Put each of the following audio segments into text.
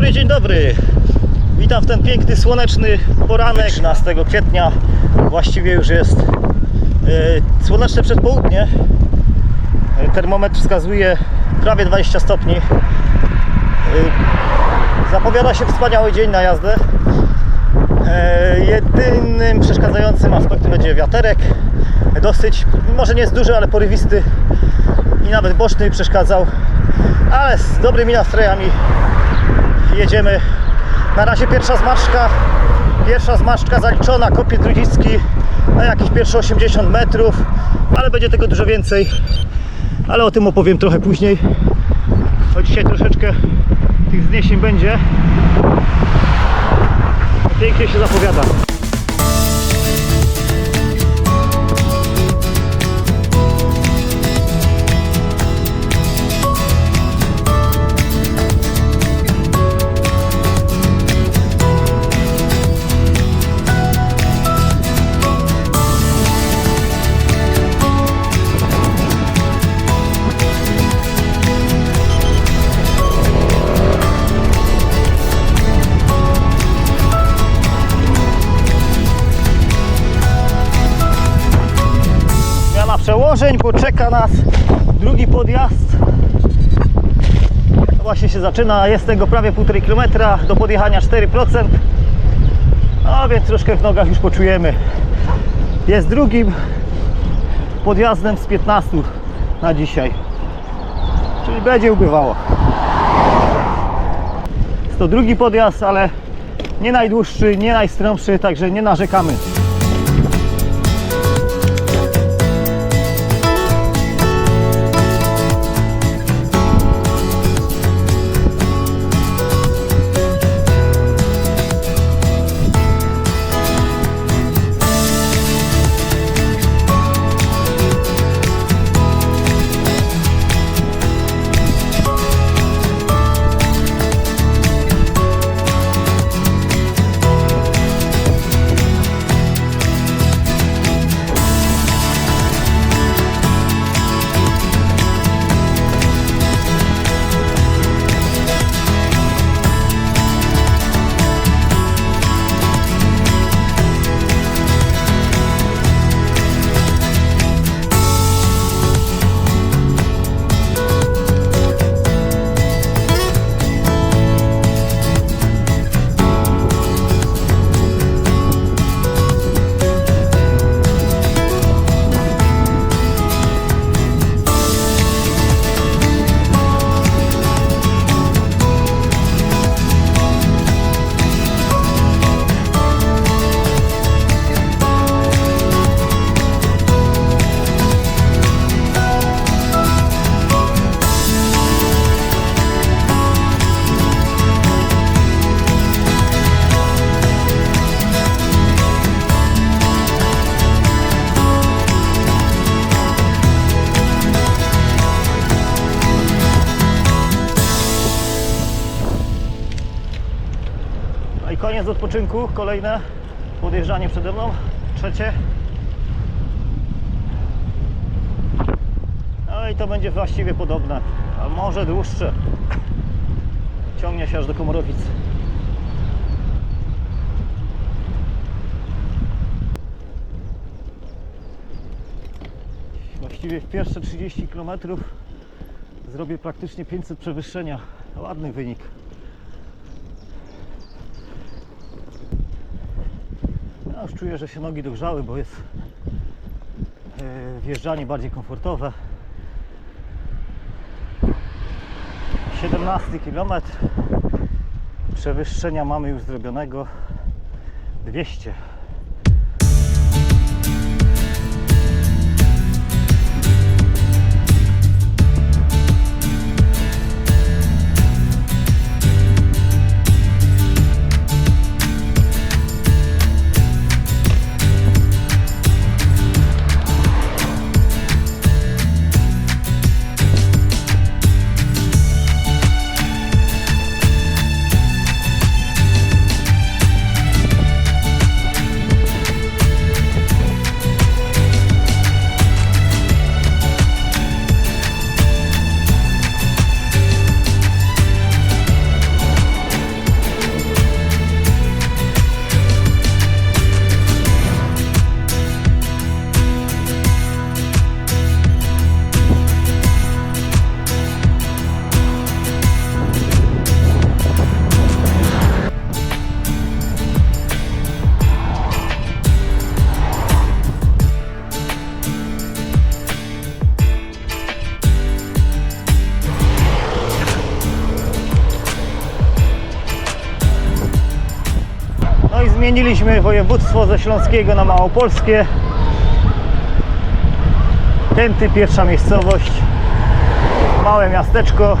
dobry, dzień dobry. Witam w ten piękny, słoneczny poranek 15 kwietnia. Właściwie już jest e, słoneczne przedpołudnie. E, Termometr wskazuje prawie 20 stopni. E, Zapowiada się wspaniały dzień na jazdę. E, Jedynym przeszkadzającym aspektem będzie wiaterek. Dosyć, może nie jest duży, ale porywisty i nawet boczny przeszkadzał. Ale z dobrymi nastrojami jedziemy. Na razie pierwsza zmarszczka. Pierwsza zmarszczka zaliczona, kopie trudzicki na jakieś pierwsze 80 metrów, ale będzie tego dużo więcej. Ale o tym opowiem trochę później. Bo dzisiaj troszeczkę tych zniesień będzie. Pięknie się zapowiada. Przełożeń, bo czeka nas drugi podjazd. Właśnie się zaczyna, jest tego prawie 1,5 km, do podjechania 4%. No więc troszkę w nogach już poczujemy. Jest drugim podjazdem z 15 na dzisiaj. Czyli będzie ubywało. Jest to drugi podjazd, ale nie najdłuższy, nie najstrąbszy, także nie narzekamy. Odpoczynku, kolejne podjeżdżanie przede mną, trzecie. No i to będzie właściwie podobne, a może dłuższe. Ciągnie się aż do Komorowic. Właściwie w pierwsze 30 km zrobię praktycznie 500 przewyższenia. Ładny wynik. Już czuję, że się nogi dogrzały, bo jest e, wjeżdżanie bardziej komfortowe. 17 km przewyższenia mamy już zrobionego 200. zmieniliśmy województwo ze śląskiego na małopolskie. Kęty, pierwsza miejscowość, małe miasteczko.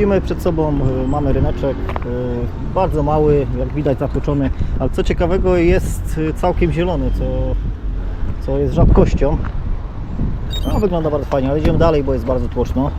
Widzimy przed sobą, y, mamy ryneczek, y, bardzo mały, jak widać zatłoczony, ale co ciekawego jest y, całkiem zielony, co, co jest rzadkością. No wygląda bardzo fajnie, ale idziemy dalej, bo jest bardzo tłoczno.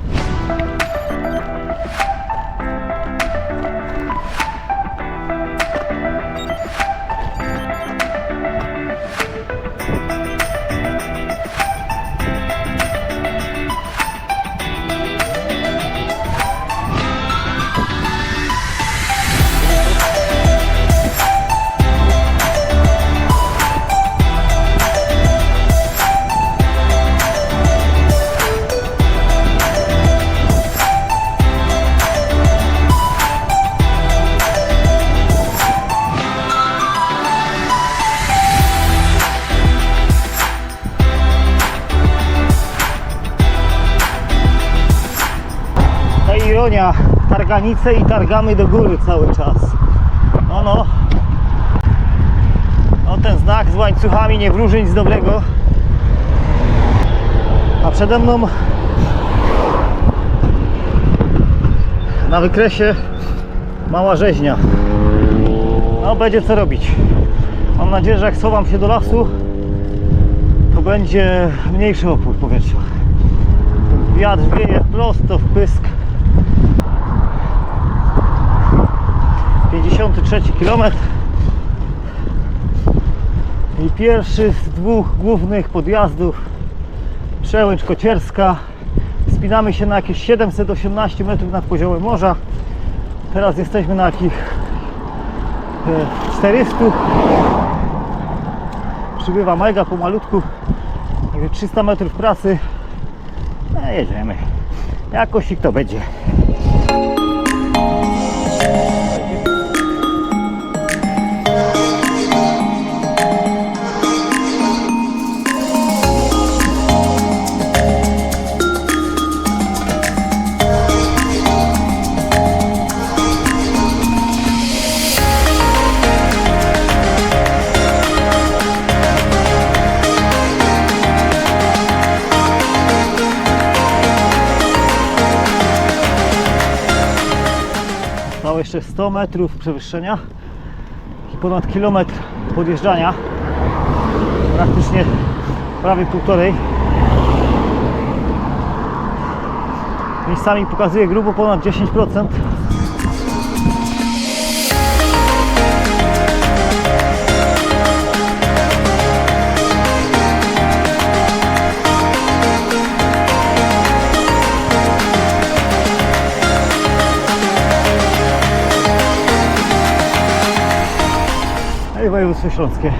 Targanice i targamy do góry cały czas. No, no. No ten znak z łańcuchami nie wróży nic dobrego. A przede mną na wykresie mała rzeźnia. No będzie co robić. Mam nadzieję, że jak schowam się do lasu, to będzie mniejszy opór powietrza. Wiatr wieje prosto w pysk. 53 km i pierwszy z dwóch głównych podjazdów Przełęcz Kocierska. Wspinamy się na jakieś 718 metrów nad poziomem morza. Teraz jesteśmy na jakich e, 400 przybywa mega pomalutku. Mówię, 300 metrów pracy. No jedziemy. Jakoś ich to będzie jeszcze 100 metrów przewyższenia i ponad kilometr podjeżdżania. Praktycznie prawie półtorej. Miejscami pokazuje grubo ponad 10%. Województwo śląskie.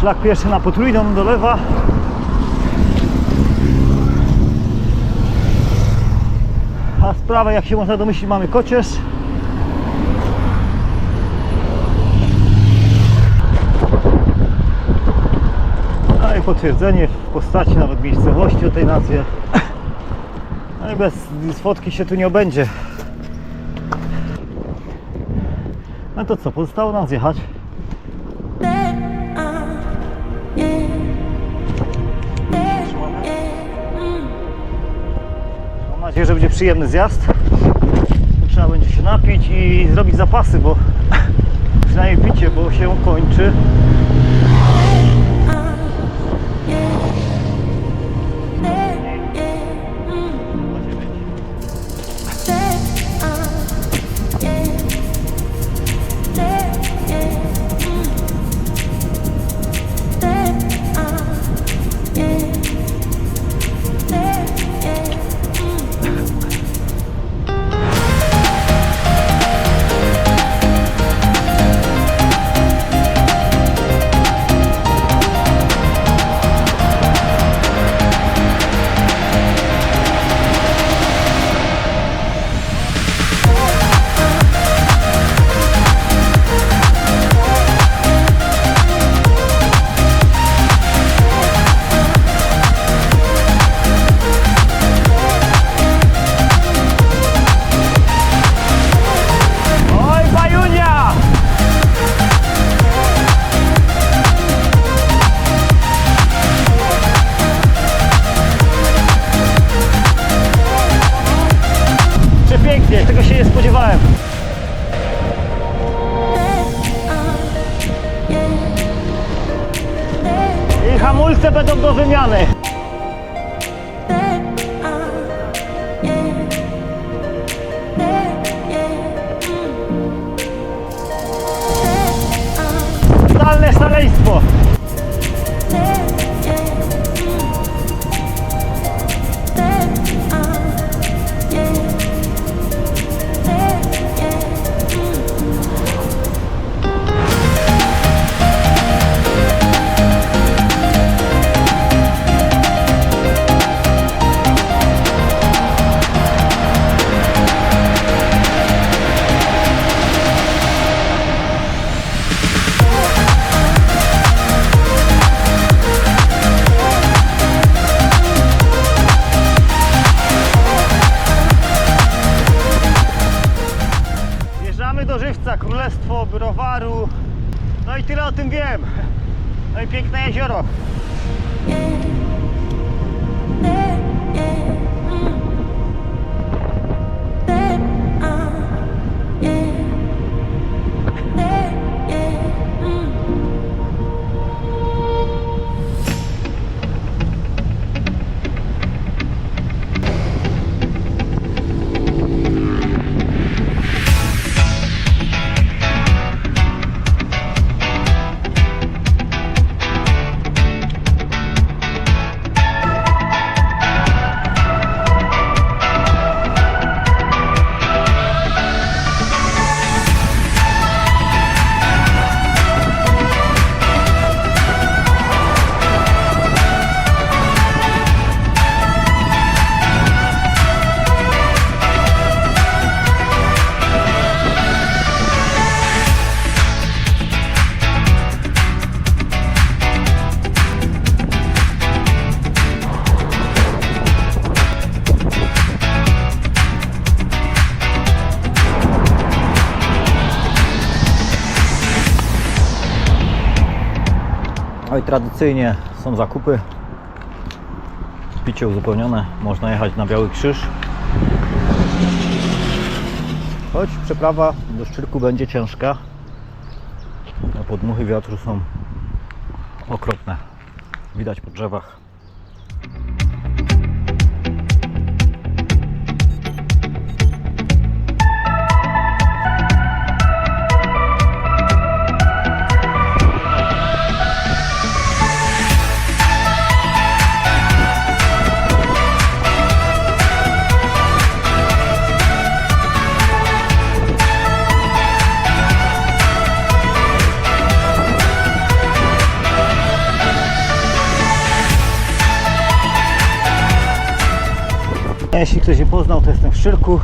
Szlak pierwszy na potrójną do lewa. A z prawej, jak się można domyślić, mamy kocierz. No i potwierdzenie w postaci nawet miejscowości o tej nazwie. No i bez fotki się tu nie obędzie. No to co, pozostało nam zjechać. Mam nadzieję, że będzie przyjemny zjazd. Trzeba będzie się napić i zrobić zapasy, bo przynajmniej picie, bo się kończy. No i tradycyjnie są zakupy. Picie uzupełnione. Można jechać na Biały Krzyż. Choć przeprawa do Szczyrku będzie ciężka. Podmuchy wiatru są okropne. Widać po drzewach. A Jeśli ktoś nie poznał, to jestem w Szczyrku.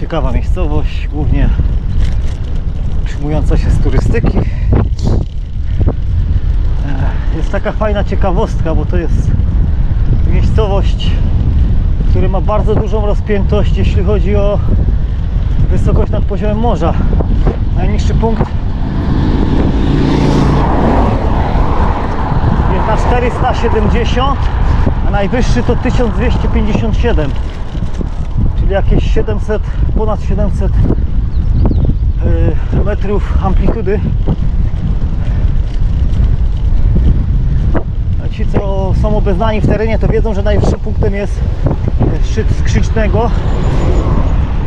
Ciekawa miejscowość, głównie przyjmująca się z turystyki. Ech, Jest taka fajna ciekawostka, bo to jest miejscowość, która ma bardzo dużą rozpiętość, jeśli chodzi o wysokość nad poziomem morza. Najniższy punkt jest na 470, a najwyższy to 1257. czyli jakieś 700, ponad 700 y, metrów amplitudy. A ci, co są obeznani w terenie, to wiedzą, że najwyższym punktem jest e, szczyt Skrzycznego,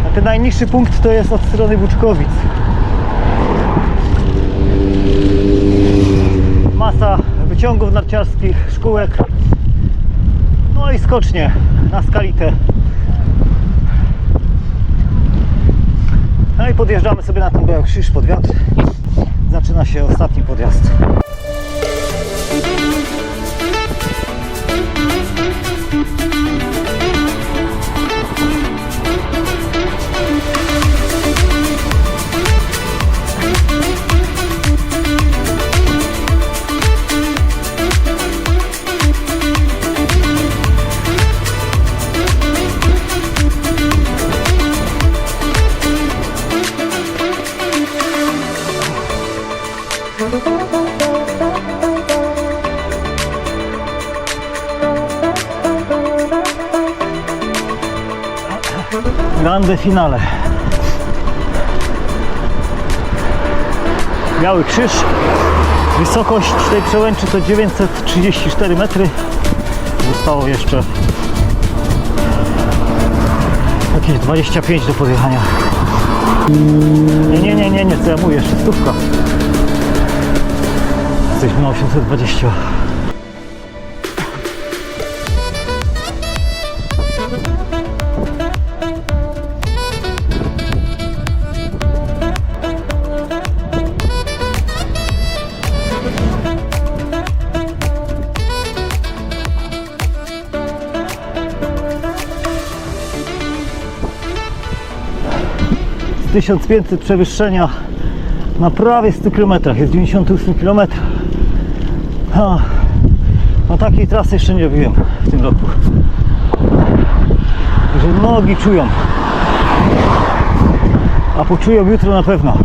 a ten najniższy punkt to jest od strony Buczkowic. Masa wyciągów narciarskich, szkółek, no i skocznie na skalitę. No i podjeżdżamy sobie na ten Biały Krzyż pod wiatr. Zaczyna się ostatni podjazd. Grande finale. Biały Krzyż. Wysokość tej przełęczy to 934 metry. Zostało jeszcze jakieś 25 do podjechania. Nie, nie, nie, nie, nie, co ja mówię, jeszcze stówka. Jesteśmy na 820. 1500 przewyższenia na prawie 100 km, jest 98 km. Ha, no takiej trasy jeszcze nie robiłem w tym roku. Że nogi czują. A poczują jutro na pewno.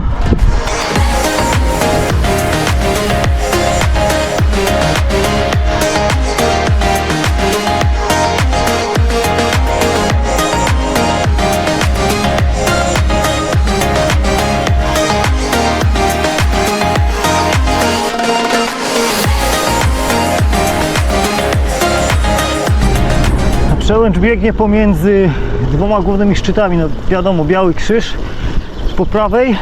Przełęcz biegnie pomiędzy dwoma głównymi szczytami. No, wiadomo, Biały Krzyż po prawej,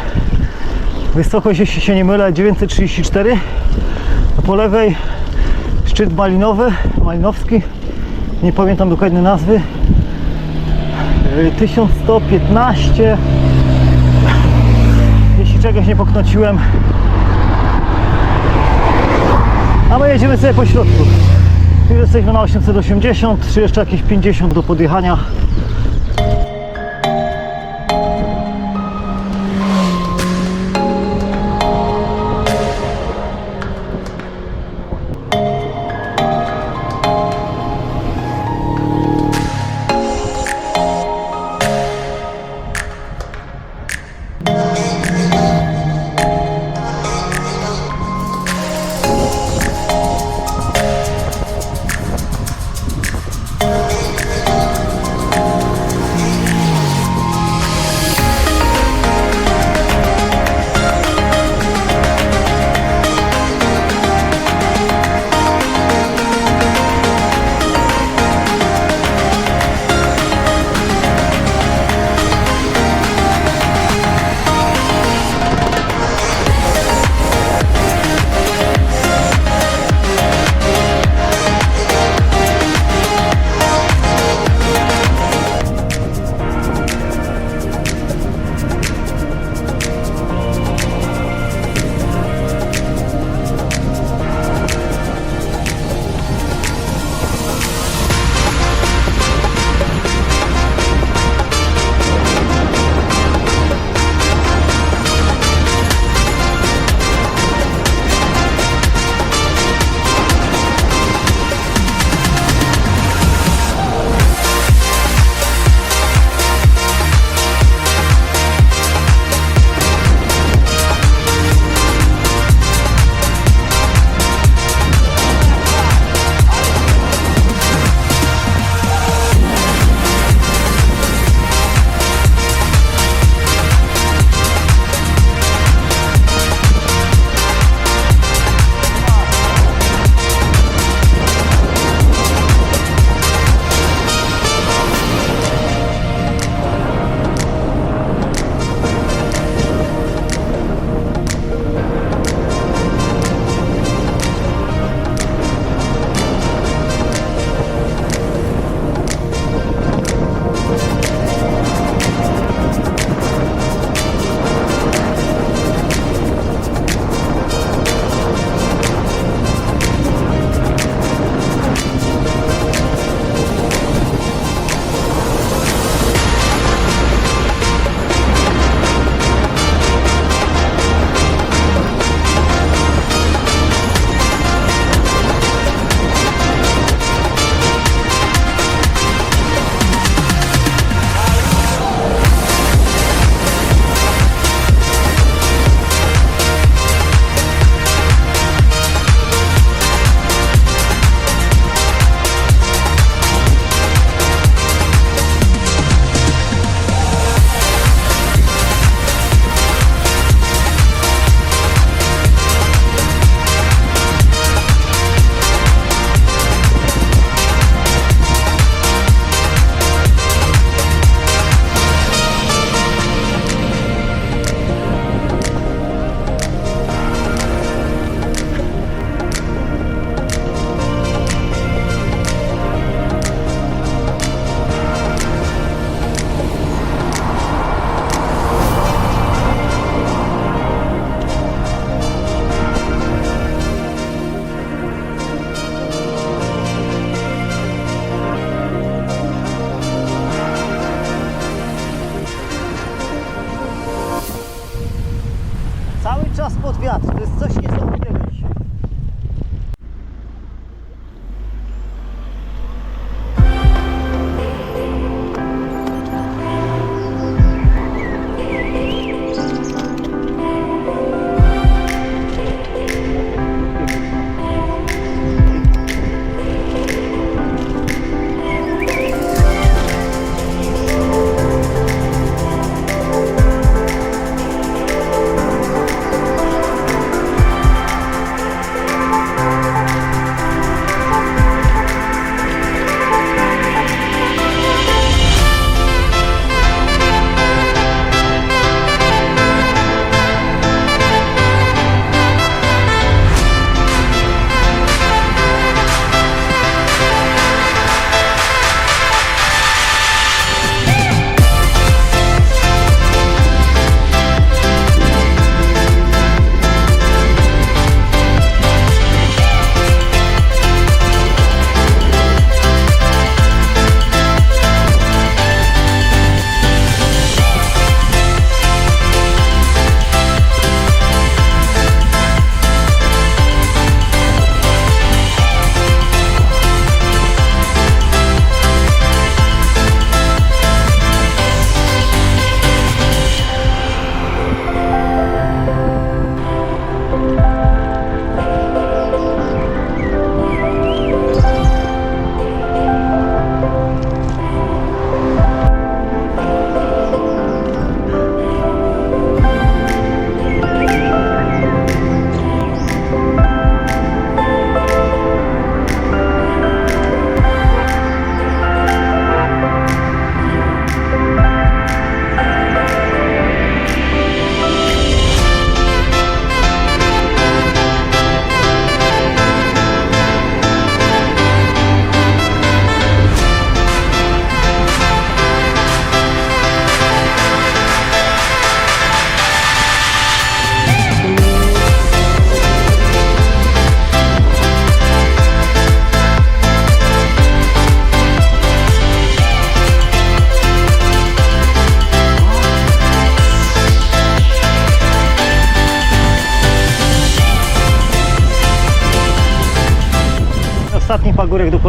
wysokość, jeśli się nie mylę, 934, a po lewej szczyt malinowy, malinowski, nie pamiętam dokładnie nazwy, Yy, 1115, jeśli czegoś nie poknociłem. A my jedziemy sobie po środku. Jesteśmy na 880, czy jeszcze jakieś 50 do podjechania.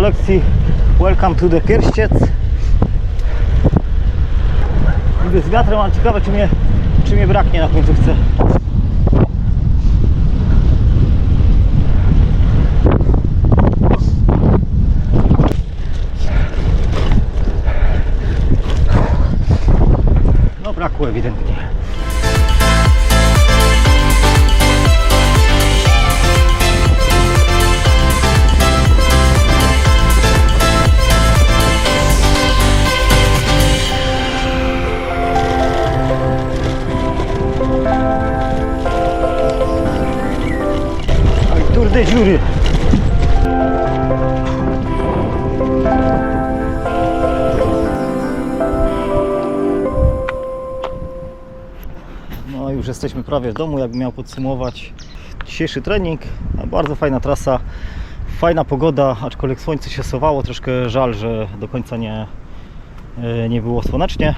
Kolekcji. Welcome to the Pierściec. Niby z wiatrem, ale ciekawe czy mnie, czy mnie braknie na końcówce. No brakło ewidentnie. Dziury. No już jesteśmy prawie w domu, jakbym miał podsumować dzisiejszy trening. Bardzo fajna trasa, fajna pogoda, aczkolwiek słońce się sowało, troszkę żal, że do końca nie, e, nie było słonecznie.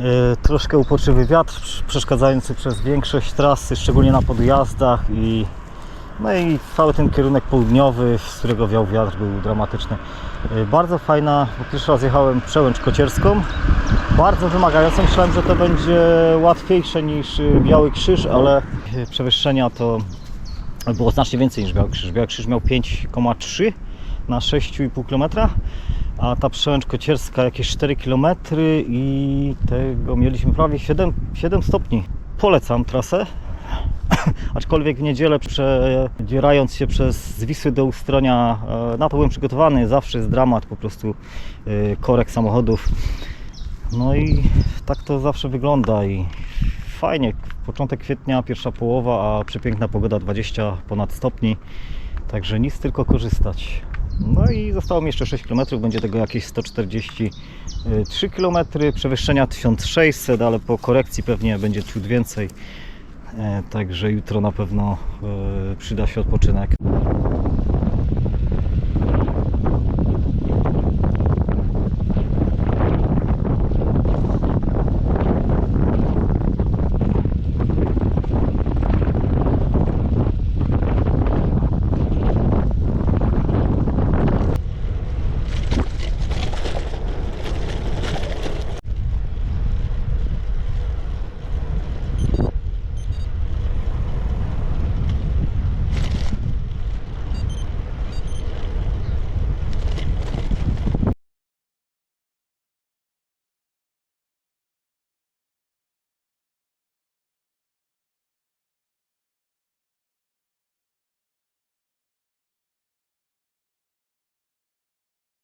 E, Troszkę uporczywy wiatr przeszkadzający przez większość trasy, szczególnie na podjazdach i no i cały ten kierunek południowy, z którego wiał wiatr, był dramatyczny. E, Bardzo fajna, bo pierwszy raz jechałem przełęcz kocierską. Bardzo wymagająca. Myślałem, że to będzie łatwiejsze niż y, Biały Krzyż, ale y, przewyższenia to było znacznie więcej niż Biały Krzyż. Biały Krzyż miał 5,3 na 6,5 km, a ta przełęcz kocierska jakieś 4 km i tego mieliśmy prawie 7, 7 stopni. Polecam trasę. Aczkolwiek w niedzielę przedzierając się przez z Wisły do Ustronia, e, na to byłem przygotowany, zawsze jest dramat po prostu e, korek samochodów. No i tak to zawsze wygląda i fajnie. Początek kwietnia, pierwsza połowa, a przepiękna pogoda 20 ponad stopni. Także nic tylko korzystać. No i zostało mi jeszcze 6 km, będzie tego jakieś 143 km, przewyższenia 1600, ale po korekcji pewnie będzie ciut więcej. E, Także jutro na pewno e, przyda się odpoczynek.